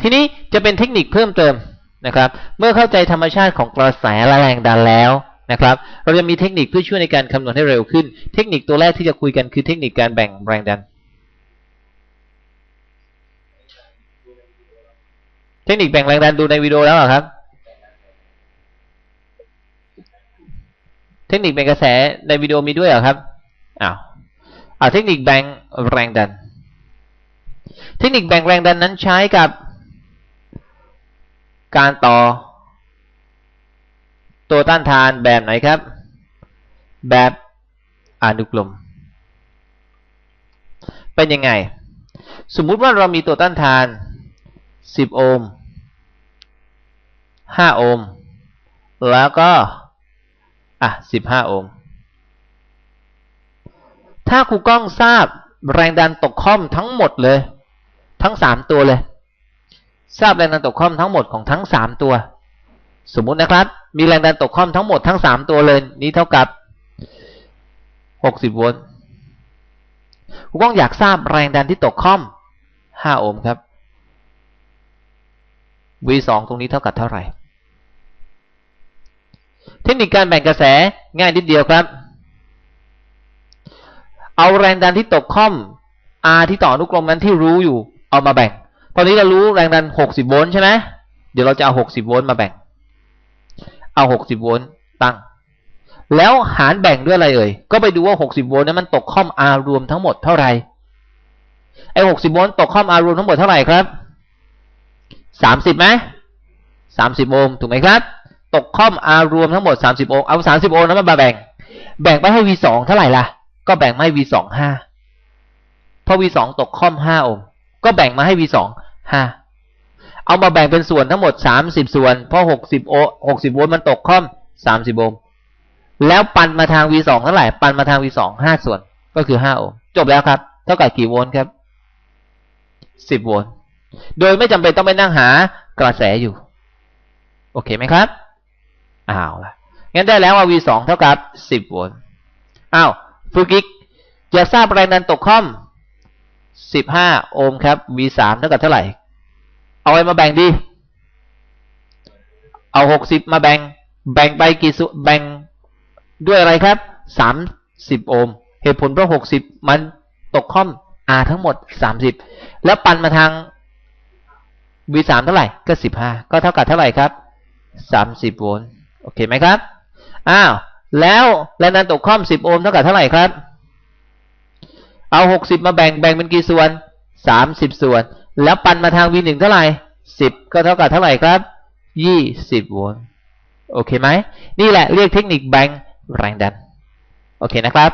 ทีนี้จะเป็นเทคนิคเพิ่มเติมนะครับ เมื่อเข้าใจธรรมชาติของกระแสและแรงดันแล้วนะครับ เราจะมีเทคนิคเพื่อช่วยในการคำนวณให้เร็วขึ้น เทคนิคตัวแรกที่จะคุยกันคือเทคนิคการแบ่งแรงดัน เทคนิคแบ่งแรงดันดูในวิดีโอแล้วหรอครับ เทคนิคแบ่งกระแสในวิดีโอมีด้วยเหรอครับอ้าวอ่าเทคนิคแบ่งแรงดัน เทคนิคแบ่งแรงดันนั้นใช้กับการต่อ ตัวต้านทานแบบไหนครับ แบบอนุกลมเป็นยังไง สมมุติว่าเรามีตัวต้านทาน 10 โอห์ม 5 โอห์ม แล้วก็ อะ 15 โอห์ม ถ้าครูกล้องทราบแรงดันตกค่อมทั้งหมดเลย ทั้ง3ตัวเลย ทราบแรงดันตกค่อมทั้งหมดของทั้ง3ตัว สมมุตินะครับ มีแรงดันตกค่อมทั้งหมดทั้ง3ตัวเลย นี้เท่ากับ60โวลต์ครูกล้องอยากทราบแรงดันที่ตกค่อม5โอห์มครับ V2 ตรงนี้เท่ากับเท่าไหร่ เทคนิคการแบ่งกระแสง่ายนิดเดียวครับ เอาแรงดันที่ตกค่อม R ที่ต่ออนุกรมนั้นที่รู้อยู่ เอามาแบ่ง ตอนนี้เรารู้แรงดัน60โวลต์ใช่ไหมเดี๋ยวเราจะเอา60โวลต์มาแบ่ง เอา60โวลต์ตั้ง แล้วหารแบ่งด้วยอะไรเอ่ย ก็ไปดูว่า60โวลต์นั้นมันตกค่อม R รวมทั้งหมดเท่าไหร่ ไอ้60โวลต์ตกค่อม R รวมทั้งหมดเท่าไหร่ครับ30ไหม30โอห์มถูกไหมครับ ตกค่อม R รวมทั้งหมด30โอห์มเอา30โอห์มนั้นมาแบ่ง แบ่งไปให้ V2 เท่าไหร่ล่ะ ก็แบ่งมาให้ V2 5เพราะ V2 ตกค่อม5โอห์ม ก็แบ่งมาให้ V2 5เอามาแบ่งเป็นส่วนทั้งหมด30ส่วน เพราะ60โอ60โวลต์มันตกค่อม30โอห์มแล้วปันมาทาง V2 เท่าไหร่ ปันมาทาง V2 5ส่วน ก็คือ5โอห์มจบแล้วครับ เท่ากับกี่โวลต์ครับ10โวลต์โดยไม่จำเป็นต้องไปนั่งหากระแสอยู่ โอเคไหมครับอ้าวละงั้นได้แล้วว่า V2 เท่ากับ10โวลต์อ้าวฝึกอีกอยากทราบแรงดันตกค่อม 15โอห์มครับ V3 เท่ากับเท่าไหร่ เอาอะไรมาแบ่งดี เอา60มาแบ่ง แบ่งไปกี่ส่วนแบ่งด้วยอะไรครับ30โอห์ม เหตุผลเพราะ60มันตกค่อม R ทั้งหมด30แล้วปันมาทาง V3 เท่าไหร่ ก็15ก็เท่ากับเท่าไหร่ครับ30โวลต์ โอเคไหมครับ อ้าว แล้วแรงดันตกค่อม10โอห์มเท่ากับเท่าไหร่ครับ เอา60มาแบ่งแบ่งเป็นกี่ส่วน30ส่วน แล้วปันมาทาง V1 เท่าไหร่10ก็เท่ากับเท่าไหร่ครับ20โวลต์โอเคไหมนี่แหละเรียกเทคนิคแบ่งแรงดัน โอเคนะครับ